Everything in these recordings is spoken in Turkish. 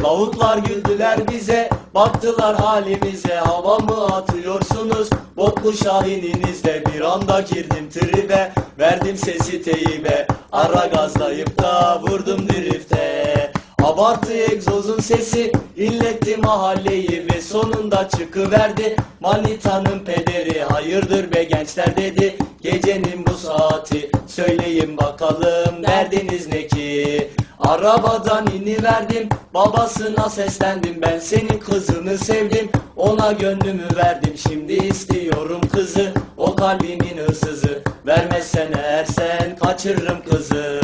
Lavuklar güldüler bize Baktılar halimize. Hava mı atıyorsunuz? Boklu şahininizde Bir anda girdim tribe. Verdim sesi teybe Ara gazlayıp da vurdum drifte. Abartı egzozun sesi illetti mahalleyi ve sonunda çıkıverdi. Manitanın pederi hayırdır be gençler dedi. Gecenin bu saati söyleyin bakalım derdiniz ne ki Arabadan iniverdim babasına seslendim. Ben senin kızını sevdim Ona gönlümü verdim. Şimdi istiyorum kızı o kalbimin hırsızı. Vermezsen eğer sen kaçırırım kızı.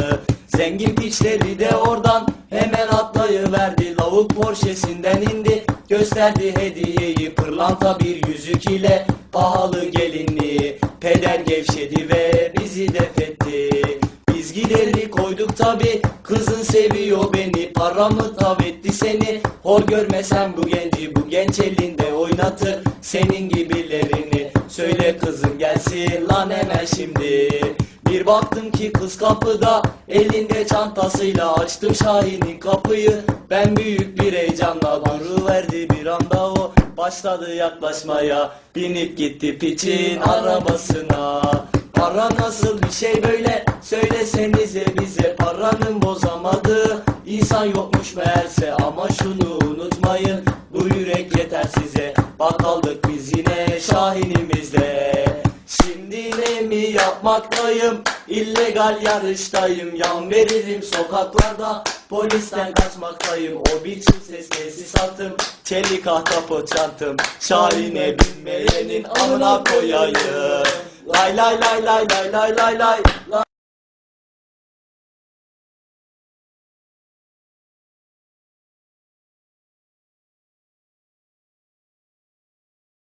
Zengin piçleri de oradan hemen atlayıverdi. Lavuk Porsche'sinden indi Gösterdi hediyeyi. Pırlanta bir yüzük ile Pahalı gelinliği. Peder gevşedi ve bizi def etti Kızın seviyor beni Paramı tav etti seni. Hor görmesen bu genci Bu genç elinde oynatır Senin gibilerini. Söyle kızım gelsin lan hemen şimdi. Bir baktım ki kız kapıda elinde çantasıyla açtım Şahin'in kapıyı. Ben büyük bir heyecanla duruverdi bir anda o. Başladı yaklaşmaya binip gitti piçin arabasına Para nasıl bir şey böyle söylesenize insan yokmuş meğerse ama şunu unutmayın. Bu yürek yeter size. Bak kaldık biz yine Şahin'imizde Şimdi ne mi yapmaktayım? İllegal yarıştayım. Yan veririm sokaklarda. Polisten kaçmaktayım. O biçim ses tesisatım Çelik ahtapot çantım. Şahine binmeyenin amına koyayım. Lay lay lay lay lay lay lay lay